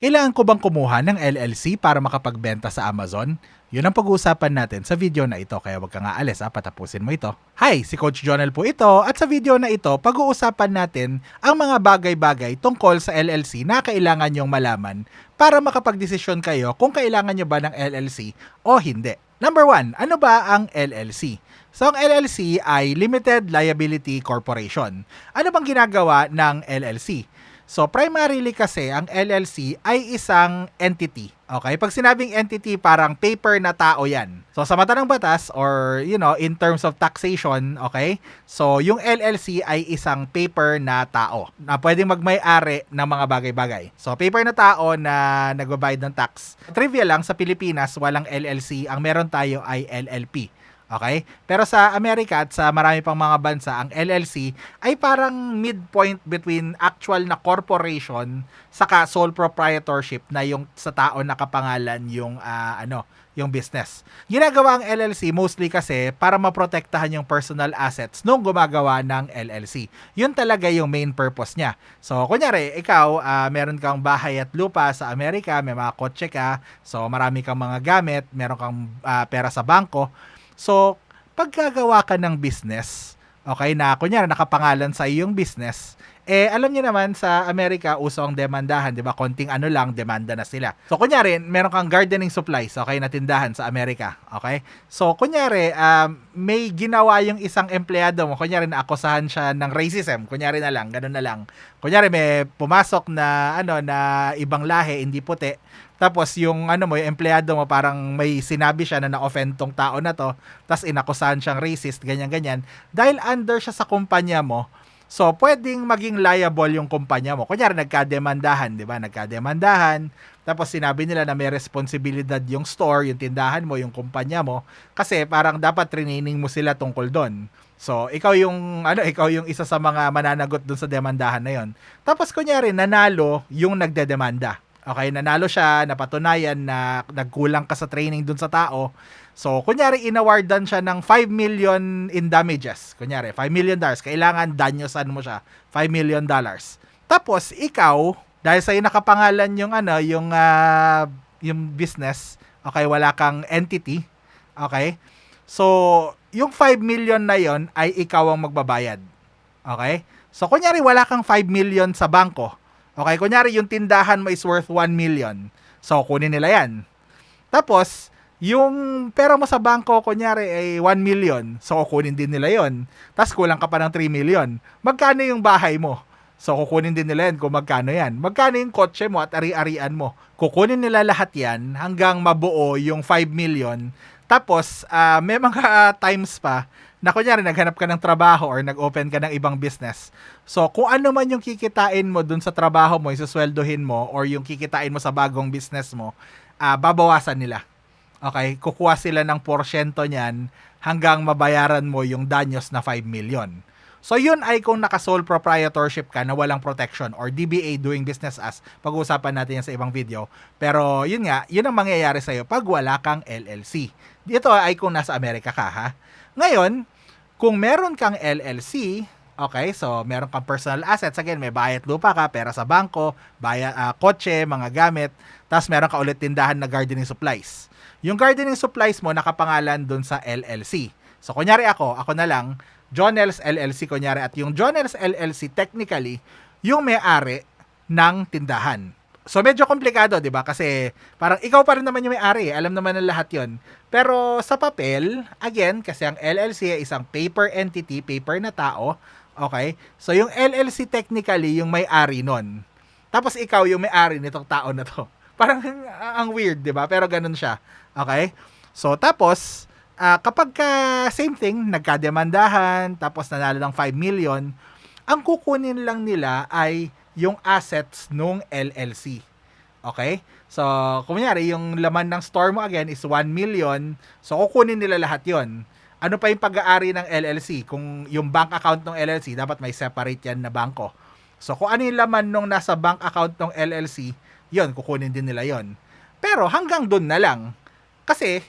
Kailangan ko bang kumuha ng LLC para makapagbenta sa Amazon? Yun ang pag-uusapan natin sa video na ito kaya wag ka nga alis ha, patapusin mo ito. Hi, si Coach Jonel po ito at sa video na ito pag-uusapan natin ang mga bagay-bagay tungkol sa LLC na kailangan nyong malaman para makapagdesisyon kayo kung kailangan nyo ba ng LLC o hindi. Number one, ano ba ang LLC? So ang LLC ay Limited Liability Corporation. Ano bang ginagawa ng LLC? So primarily kasi ang LLC ay isang entity. Okay? Pag sinabing entity, parang paper na tao 'yan. So sa mata ng batas or you know, in terms of taxation, okay? So yung LLC ay isang paper na tao na pwedeng magmay-ari ng mga bagay-bagay. So paper na tao na nagbabayad ng tax. Trivia lang sa Pilipinas, walang LLC. Ang meron tayo ay LLP. Okay? Pero sa Amerika at sa marami pang mga bansa, ang LLC ay parang midpoint between actual na corporation saka sole proprietorship na yung sa tao nakapangalan yung uh, ano, yung business. Ginagawa ang LLC mostly kasi para maprotektahan yung personal assets nung gumagawa ng LLC. Yun talaga yung main purpose niya. So, kunyari, ikaw, uh, meron kang bahay at lupa sa Amerika, may mga kotse ka, so marami kang mga gamit, meron kang uh, pera sa bangko, So, pagkagawa ka ng business, okay, na kunyari nakapangalan sa iyong business, eh alam niyo naman sa Amerika uso ang demandahan, 'di ba? Konting ano lang demanda na sila. So kunyari, meron kang gardening supplies, okay, na tindahan sa Amerika, okay? So kunyari, um, may ginawa yung isang empleyado mo, kunyari naakusahan siya ng racism, kunyari na lang, ganun na lang. Kunyari may pumasok na ano na ibang lahi, hindi puti, tapos yung ano mo, yung empleyado mo parang may sinabi siya na na-offend tong tao na to, tapos inakusahan siyang racist, ganyan-ganyan. Dahil under siya sa kumpanya mo, so pwedeng maging liable yung kumpanya mo. Kunyari nagkademandahan, di ba? Nagkademandahan, tapos sinabi nila na may responsibilidad yung store, yung tindahan mo, yung kumpanya mo, kasi parang dapat training mo sila tungkol doon. So, ikaw yung ano, ikaw yung isa sa mga mananagot doon sa demandahan na 'yon. Tapos kunyari nanalo yung nagdedemanda. Okay, nanalo siya, napatunayan na nagkulang ka sa training dun sa tao. So, kunyari, inawardan siya ng 5 million in damages. Kunyari, 5 million dollars. Kailangan danyosan mo siya. 5 million dollars. Tapos, ikaw, dahil sa'yo nakapangalan yung ano, yung, uh, yung business, okay, wala kang entity, okay? So, yung 5 million na yon ay ikaw ang magbabayad. Okay? So, kunyari, wala kang 5 million sa bangko Okay, kunyari yung tindahan mo is worth 1 million. So, kunin nila yan. Tapos, yung pera mo sa bangko, kunyari, ay 1 million. So, kukunin din nila yon. Tapos, kulang ka pa ng 3 million. Magkano yung bahay mo? So, kukunin din nila yan kung magkano yan. Magkano yung kotse mo at ari-arian mo? Kukunin nila lahat yan hanggang mabuo yung 5 million. Tapos, uh, may mga times pa na kunyari naghanap ka ng trabaho or nag-open ka ng ibang business. So, kung ano man yung kikitain mo dun sa trabaho mo, isusweldohin mo, or yung kikitain mo sa bagong business mo, uh, babawasan nila. Okay? Kukuha sila ng porsyento niyan hanggang mabayaran mo yung danyos na 5 million. So yun ay kung naka-sole proprietorship ka na walang protection or DBA doing business as. Pag-uusapan natin yan sa ibang video. Pero yun nga, yun ang mangyayari sa'yo pag wala kang LLC. Dito ay kung nasa Amerika ka ha. Ngayon, kung meron kang LLC, okay, so meron kang personal assets, again, may bayad lupa ka, pera sa bangko, bayad, uh, kotse, mga gamit, tapos meron ka ulit tindahan na gardening supplies. Yung gardening supplies mo nakapangalan dun sa LLC. So, kunyari ako, ako na lang, John Johnels LLC, kunyari, at yung John Johnels LLC, technically, yung may-ari ng tindahan. So medyo komplikado, 'di ba? Kasi parang ikaw pa rin naman yung may-ari, eh. alam naman ng lahat 'yon. Pero sa papel, again, kasi ang LLC ay isang paper entity, paper na tao, okay? So yung LLC technically yung may-ari nun. Tapos ikaw yung may-ari nitong tao na to. Parang ang weird, 'di ba? Pero ganun siya. Okay? So tapos uh, kapag ka same thing, nagkademandahan, tapos nanalo ng 5 million, ang kukunin lang nila ay yung assets nung LLC. Okay? So, kunyari, yung laman ng store mo again is 1 million. So, kukunin nila lahat yon ano pa yung pag-aari ng LLC? Kung yung bank account ng LLC, dapat may separate yan na bangko. So, kung ano yung laman nung nasa bank account ng LLC, yon kukunin din nila yon Pero hanggang doon na lang. Kasi,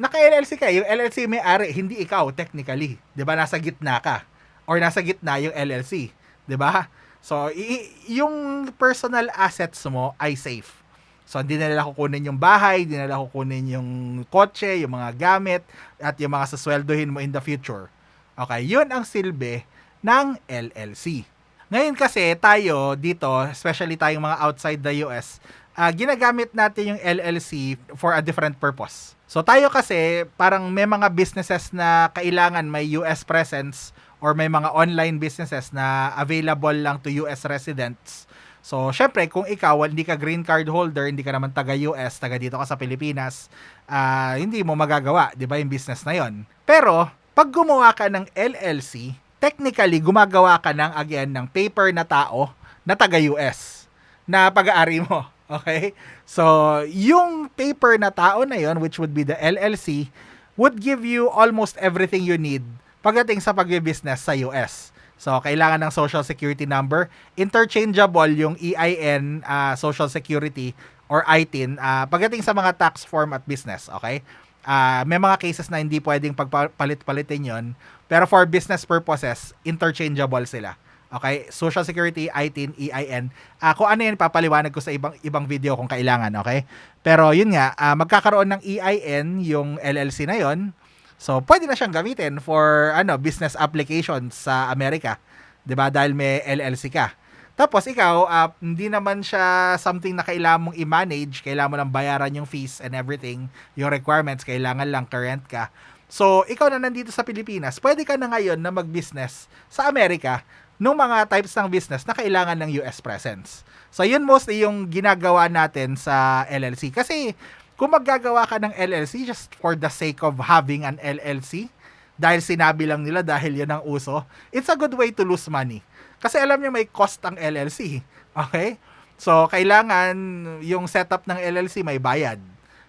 naka-LLC ka. Yung LLC may ari, hindi ikaw technically. 'Di ba Nasa gitna ka. Or nasa gitna yung LLC. 'Di ba So, i- yung personal assets mo ay safe. So, hindi na nila kukunin yung bahay, hindi na nila kukunin yung kotse, yung mga gamit, at yung mga sasweldohin mo in the future. Okay, yun ang silbi ng LLC. Ngayon kasi tayo dito, especially tayong mga outside the US, ah, ginagamit natin yung LLC for a different purpose. So tayo kasi parang may mga businesses na kailangan may US presence or may mga online businesses na available lang to US residents. So, syempre, kung ikaw, hindi ka green card holder, hindi ka naman taga-US, taga dito ka sa Pilipinas, ah, hindi mo magagawa, di ba, yung business na yon. Pero, pag gumawa ka ng LLC, technically, gumagawa ka ng, again, ng paper na tao na taga-US na pag-aari mo. Okay? So, yung paper na tao na yon, which would be the LLC, would give you almost everything you need pagdating sa pag-business sa US. So, kailangan ng social security number. Interchangeable yung EIN, ah, social security, or ITIN ah, pagdating sa mga tax form at business. Okay? Ah, may mga cases na hindi pwedeng pagpalit-palitin yon pero for business purposes, interchangeable sila. Okay? Social Security, ITIN, EIN. Ah, kung ano yan, papaliwanag ko sa ibang ibang video kung kailangan. Okay? Pero yun nga, ah, magkakaroon ng EIN yung LLC na yon So, pwede na siyang gamitin for ano business applications sa Amerika. 'Di ba? Dahil may LLC ka. Tapos ikaw, ah, hindi naman siya something na kailangan mong i-manage, kailangan mo lang bayaran yung fees and everything, yung requirements, kailangan lang current ka. So, ikaw na nandito sa Pilipinas, pwede ka na ngayon na mag-business sa Amerika nung mga types ng business na kailangan ng US presence. So, yun mostly yung ginagawa natin sa LLC. Kasi, kung maggagawa ka ng LLC just for the sake of having an LLC, dahil sinabi lang nila dahil yun ang uso, it's a good way to lose money. Kasi alam niyo may cost ang LLC. Okay? So, kailangan yung setup ng LLC may bayad.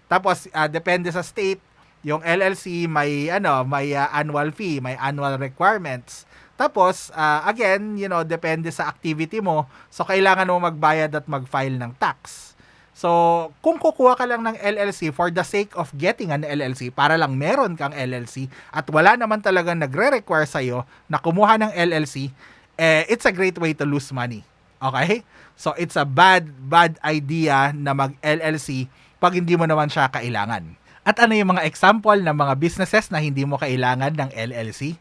Tapos, ah, depende sa state, yung LLC may ano, may ah, annual fee, may annual requirements. Tapos, ah, again, you know, depende sa activity mo. So, kailangan mo magbayad at mag-file ng tax. So, kung kukuha ka lang ng LLC for the sake of getting an LLC, para lang meron kang LLC, at wala naman talagang nagre-require sa'yo na kumuha ng LLC, eh, it's a great way to lose money. Okay? So, it's a bad, bad idea na mag-LLC pag hindi mo naman siya kailangan. At ano yung mga example ng mga businesses na hindi mo kailangan ng LLC?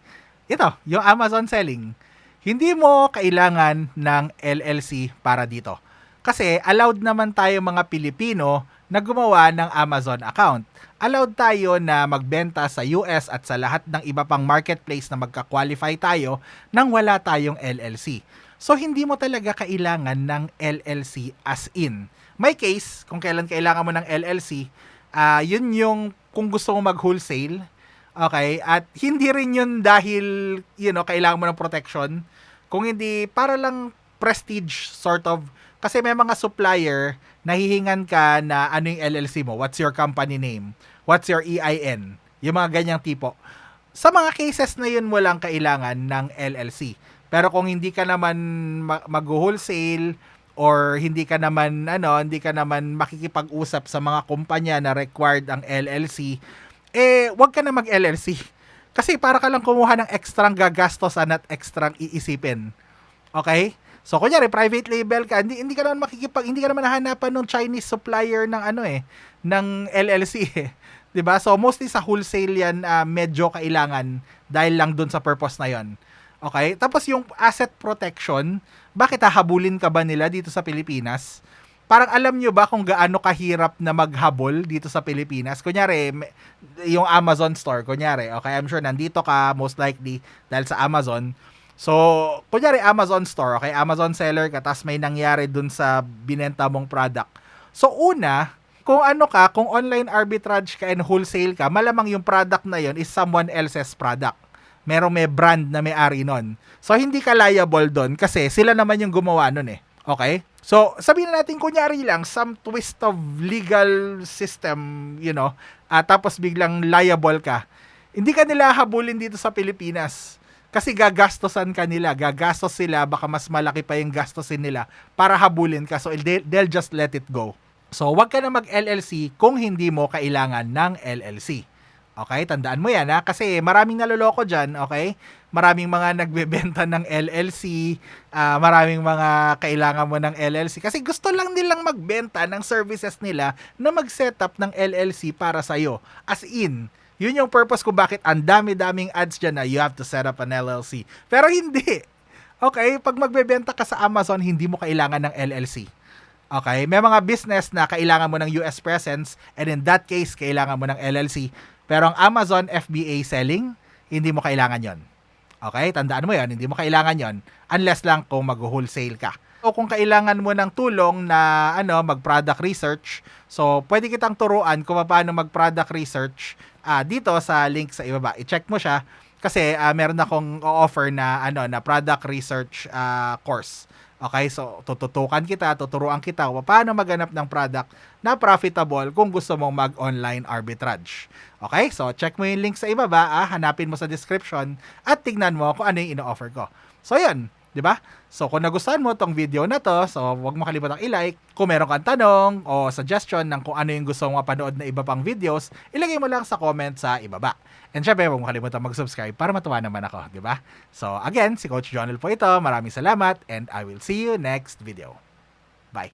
Ito, yung Amazon selling. Hindi mo kailangan ng LLC para dito. Kasi allowed naman tayo mga Pilipino na gumawa ng Amazon account. Allowed tayo na magbenta sa US at sa lahat ng iba pang marketplace na magka-qualify tayo nang wala tayong LLC. So hindi mo talaga kailangan ng LLC as in. May case kung kailan kailangan mo ng LLC, ah yun yung kung gusto mo mag-wholesale, okay? At hindi rin yun dahil, you know, kailangan mo ng protection. Kung hindi, para lang prestige sort of kasi may mga supplier nahihingan ka na ano yung LLC mo, what's your company name, what's your EIN, yung mga ganyang tipo. Sa mga cases na yun mo lang kailangan ng LLC. Pero kung hindi ka naman ma- mag-wholesale or hindi ka naman ano, hindi ka naman makikipag-usap sa mga kumpanya na required ang LLC, eh wag ka na mag-LLC. Kasi para ka lang kumuha ng extrang gagastosan at extrang iisipin. Okay? So kunyari private label ka, hindi hindi ka naman makikipag hindi ka naman hahanapan ng Chinese supplier ng ano eh, ng LLC eh. 'Di ba? So mostly sa wholesale yan ah, medyo kailangan dahil lang dun sa purpose na 'yon. Okay? Tapos yung asset protection, bakit hahabulin ka ba nila dito sa Pilipinas? Parang alam nyo ba kung gaano kahirap na maghabol dito sa Pilipinas? Kunyari, yung Amazon store, kunyari, okay, I'm sure nandito ka, most likely, dahil sa Amazon. So, kunyari Amazon store, okay, Amazon seller ka, tapos may nangyari dun sa binenta mong product. So, una, kung ano ka, kung online arbitrage ka and wholesale ka, malamang yung product na yon is someone else's product. Merong may brand na may-ari nun. So, hindi ka liable doon kasi sila naman yung gumawa nun eh. Okay? So, sabihin na natin, kunyari lang, some twist of legal system, you know, at tapos biglang liable ka. Hindi ka nila habulin dito sa Pilipinas. Kasi gagastosan ka nila, gagastos sila, baka mas malaki pa yung gastosin nila para habulin ka. So, they'll, just let it go. So, wag ka na mag-LLC kung hindi mo kailangan ng LLC. Okay, tandaan mo yan ha kasi maraming naloloko diyan, okay? Maraming mga nagbebenta ng LLC, ah, maraming mga kailangan mo ng LLC kasi gusto lang nilang magbenta ng services nila na mag-setup ng LLC para sa As in, yun yung purpose kung bakit ang dami-daming ads dyan na you have to set up an LLC. Pero hindi. Okay, pag magbebenta ka sa Amazon, hindi mo kailangan ng LLC. Okay, may mga business na kailangan mo ng US presence and in that case, kailangan mo ng LLC. Pero ang Amazon FBA selling, hindi mo kailangan yon. Okay, tandaan mo yon, hindi mo kailangan yon unless lang kung mag-wholesale ka. O kung kailangan mo ng tulong na ano, mag-product research, so pwede kitang turuan kung paano mag-product research ah, dito sa link sa ibaba. I-check mo siya kasi ah, meron akong offer na ano na product research ah, course. Okay, so tututukan kita, tuturuan kita kung paano maghanap ng product na profitable kung gusto mong mag-online arbitrage. Okay, so check mo yung link sa ibaba, ah, hanapin mo sa description at tignan mo kung ano yung ino-offer ko. So yun, 'di ba? So kung nagustuhan mo tong video na to, so huwag mo kalimutang i-like. Kung meron kang tanong o suggestion ng kung ano yung gusto mong mapanood na iba pang videos, ilagay mo lang sa comment sa ibaba. And syempre, huwag mo kalimutan mag-subscribe para matuwa naman ako, 'di ba? So again, si Coach Jonel po ito. Maraming salamat and I will see you next video.